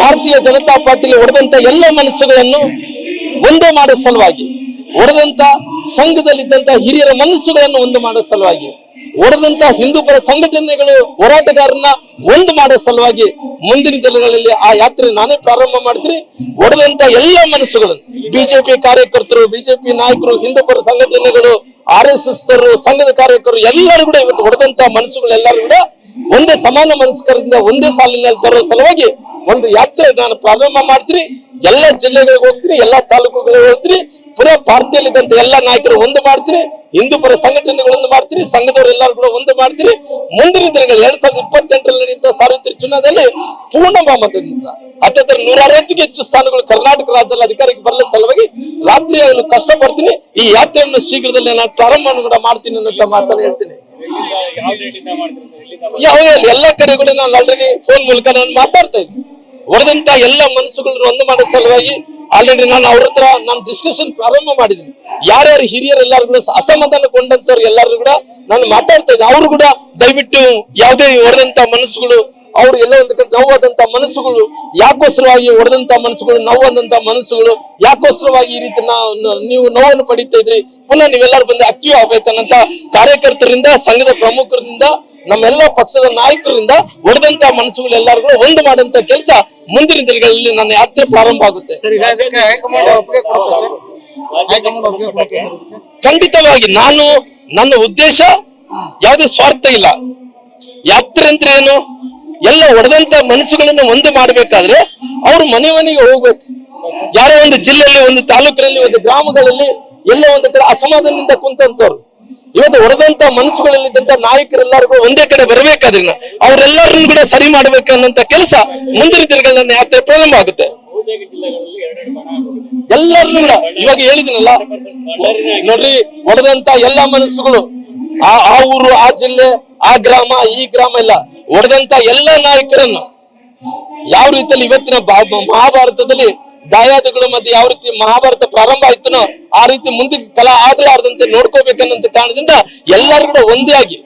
ಭಾರತೀಯ ಜನತಾ ಪಾರ್ಟಿಲಿ ಹೊಡೆದಂತ ಎಲ್ಲ ಮನಸ್ಸುಗಳನ್ನು ಒಂದೇ ಮಾಡೋ ಸಲುವಾಗಿ, ಹೊಡೆದಂತ ಸಂಘದಲ್ಲಿದ್ದಂತ ಹಿರಿಯರ ಮನಸ್ಸುಗಳನ್ನು ಒಂದು ಮಾಡೋ ಸಲುವಾಗಿ, ಹೊಡೆದಂತ ಹಿಂದೂಪರ ಸಂಘಟನೆಗಳು ಹೋರಾಟಗಾರನ್ನ ಒಂದು ಮಾಡೋ ಸಲುವಾಗಿ ಮುಂದಿನ ದಿನಗಳಲ್ಲಿ ಆ ಯಾತ್ರೆ ನಾನೇ ಪ್ರಾರಂಭ ಮಾಡ್ತೀನಿ. ಹೊಡೆದಂತ ಎಲ್ಲ ಮನಸ್ಸುಗಳನ್ನು, ಬಿಜೆಪಿ ಕಾರ್ಯಕರ್ತರು, ಬಿಜೆಪಿ ನಾಯಕರು ಹಿಂದೂಪರ ಸಂಘಟನೆಗಳು, ಆರ್ ಎಸ್ ಎಸ್ ಸಂಘದ ಕಾರ್ಯಕರ್ತರು ಎಲ್ಲರೂ ಕೂಡ ಇವತ್ತು ಹೊಡೆದಂತ ಮನಸ್ಸುಗಳೆಲ್ಲರೂ ಕೂಡ ಒಂದೇ ಸಮಾನ ಮನಸ್ಕರಿಂದ ಒಂದೇ ಸಾಲಿನಲ್ಲಿ ತರುವ ಸಲುವಾಗಿ ಒಂದು ಯಾತ್ರೆ ನಾನು ಪ್ರಾರಂಭ ಮಾಡ್ತೀನಿ ಎಲ್ಲ ಜಿಲ್ಲೆಗಳಿಗೆ ಹೋಗ್ತೀನಿ ಎಲ್ಲಾ ತಾಲೂಕುಗಳಿಗೆ ಹೋಗ್ತೀನಿ ಪುನಃ ಪಾರ್ಟಿಯಲ್ಲಿದ್ದಂತ ಎಲ್ಲ ನಾಯಕರು ಒಂದು ಮಾಡ್ತೀನಿ ಹಿಂದೂ ಪರ ಸಂಘಟನೆಗಳನ್ನು ಮಾಡ್ತೀನಿ ಸಂಘದವರೆಲ್ಲರೂ ಕೂಡ ಒಂದು ಮಾಡ್ತೀನಿ. ಮುಂದಿನ ದಿನಗಳು ಎರಡ್ ಸಾವಿರದ ಇಪ್ಪತ್ತೆಂಟರಲ್ಲಿ ನಡೆಯುತ್ತ ಸಾರ್ವತ್ರಿಕ ಚುನಾವಣೆಯಲ್ಲಿ ಪೂರ್ಣ ಬಹುಮತದಿಂದ ಅತ್ಯಂತ ನೂರ ಅರವತ್ತಿಗೆ ಹೆಚ್ಚು ಸ್ಥಾನಗಳು ಕರ್ನಾಟಕ ರಾಜ್ಯದಲ್ಲಿ ಅಧಿಕಾರಕ್ಕೆ ಬರಲು ಸಲುವಾಗಿ ರಾತ್ರಿ ಆಗಲು ಕಷ್ಟಪಡ್ತೀನಿ ಈ ಯಾತ್ರೆಯನ್ನು ಶೀಘ್ರದಲ್ಲೇ ನಾನು ಪ್ರಾರಂಭವನ್ನು ಕೂಡ ಮಾಡ್ತೀನಿ ಅನ್ನೋ ಮಾತನ್ನು ಹೇಳ್ತೀನಿ. ಯಾವ ಎಲ್ಲ ಕಡೆ ಕೂಡ ನಾನು ಆಲ್ರೆಡಿ ಫೋನ್ ಮೂಲಕ ನಾನು ಮಾತಾಡ್ತಾ ಇದ್ದೀನಿ. ಹೊಡೆದಂತ ಎಲ್ಲ ಮನಸ್ಸುಗಳನ್ನು ಒಂದು ಮಾಡೋ ಸಲುವಾಗಿ ಆಲ್ರೆಡಿ ನಾನು ಅವ್ರ ಹತ್ರ ನಾನು ಡಿಸ್ಕಷನ್ ಪ್ರಾರಂಭ ಮಾಡಿದ್ದೀನಿ ಯಾರ್ಯಾರು ಹಿರಿಯರು ಎಲ್ಲರೂ ಕೂಡ ಅಸಮಾಧಾನಗೊಂಡಂತವ್ರು ಎಲ್ಲರೂ ಕೂಡ ನಾನು ಮಾತಾಡ್ತಾ ಇದ್ದೀನಿ ಅವರು ಕೂಡ ದಯವಿಟ್ಟು ಯಾವುದೇ ಹೊಡೆದಂತ ಮನಸ್ಸುಗಳು, ಅವ್ರು ಎಲ್ಲ ಒಂದು ನೋವಾದಂತ ಮನಸ್ಸುಗಳು ಯಾಕೋಸ್ಕರವಾಗಿ ಹೊಡೆದಂತ ಮನಸ್ಸುಗಳು, ನೋವಾದಂತ ಮನಸ್ಸುಗಳು ಯಾಕೋಸ್ಕರವಾಗಿ ಈ ರೀತಿ ನೀವು ನೋವನ್ನು ಪಡಿತಾ ಇದ್ರಿ, ಪುನಃ ನೀವೆಲ್ಲರೂ ಬಂದು ಆಕ್ಟಿವ್ ಆಗ್ಬೇಕನ್ನಂತ ಕಾರ್ಯಕರ್ತರಿಂದ, ಸಂಘದ ಪ್ರಮುಖರಿಂದ ನಮ್ಮೆಲ್ಲ ಪಕ್ಷದ ನಾಯಕರಿಂದ ಒಡೆದಂತ ಮನಸ್ಸುಗಳು ಎಲ್ಲರೂ ಕೂಡ ಒಂದು ಮಾಡಂತ ಕೆಲಸ ಮುಂದಿನ ದಿನಗಳಲ್ಲಿ ನನ್ನ ಯಾತ್ರೆ ಪ್ರಾರಂಭ ಆಗುತ್ತೆ. ಖಂಡಿತವಾಗಿ ನಾನು ನನ್ನ ಉದ್ದೇಶ ಯಾವುದೇ ಸ್ವಾರ್ಥ ಇಲ್ಲ. ಯಾತ್ರೆ ಅಂದ್ರೆ ಏನು? ಎಲ್ಲ ಒಡೆದಂತ ಮನಸ್ಸುಗಳನ್ನ ಒಂದು ಮಾಡ್ಬೇಕಾದ್ರೆ ಅವ್ರು ಮನೆ ಮನೆಗೆ ಹೋಗ್ಬೇಕು. ಯಾರೋ ಒಂದು ಜಿಲ್ಲೆಯಲ್ಲಿ ಒಂದು ತಾಲೂಕಿನಲ್ಲಿ ಒಂದು ಗ್ರಾಮಗಳಲ್ಲಿ ಎಲ್ಲ ಒಂದು ಕಡೆ ಅಸಮಾಧಾನದಿಂದ ಕುಂತಂತವ್ರು. ಇವತ್ತು ಹೊಡೆದಂತ ಮನಸ್ಸುಗಳಲ್ಲಿದ್ದಂತ ನಾಯಕರೆಲ್ಲರಿಗೂ ಒಂದೇ ಕಡೆ ಬರ್ಬೇಕಾದ್ರಿಂದ ಅವರೆಲ್ಲರನ್ನು ಕೂಡ ಸರಿ ಮಾಡ್ಬೇಕನ್ನಂತ ಕೆಲಸ ಮುಂದಿನ ದಿನಗಳಲ್ಲಿ ಯಾತ್ರೆ ಪ್ರಾರಂಭ ಆಗುತ್ತೆ. ಎಲ್ಲರನ್ನು ಕೂಡ ಇವಾಗ ಹೇಳಿದಿನಲ್ಲ, ನೋಡ್ರಿ, ಹೊಡೆದಂತ ಎಲ್ಲಾ ಮನಸ್ಸುಗಳು, ಆ ಆ ಊರು, ಆ ಜಿಲ್ಲೆ, ಆ ಗ್ರಾಮ, ಈ ಗ್ರಾಮ ಎಲ್ಲ, ಹೊಡೆದಂತ ಎಲ್ಲ ನಾಯಕರನ್ನು ಯಾವ ರೀತಿಯಲ್ಲಿ ಇವತ್ತಿನ ಮಹಾಭಾರತದಲ್ಲಿ ದಾಯಾದಿಗಳು ಮತ್ತೆ ಯಾವ ರೀತಿ ಮಹಾಭಾರತ ಪ್ರಾರಂಭ ಆಯ್ತನೋ ಆ ರೀತಿ ಮುಂದೆ ಕಲಾ ಆಗಲಾರದಂತೆ ನೋಡ್ಕೋಬೇಕನ್ನಂತ ಕಾರಣದಿಂದ ಎಲ್ಲರೂ ಕೂಡ ಒಂದೇ ಆಗಿ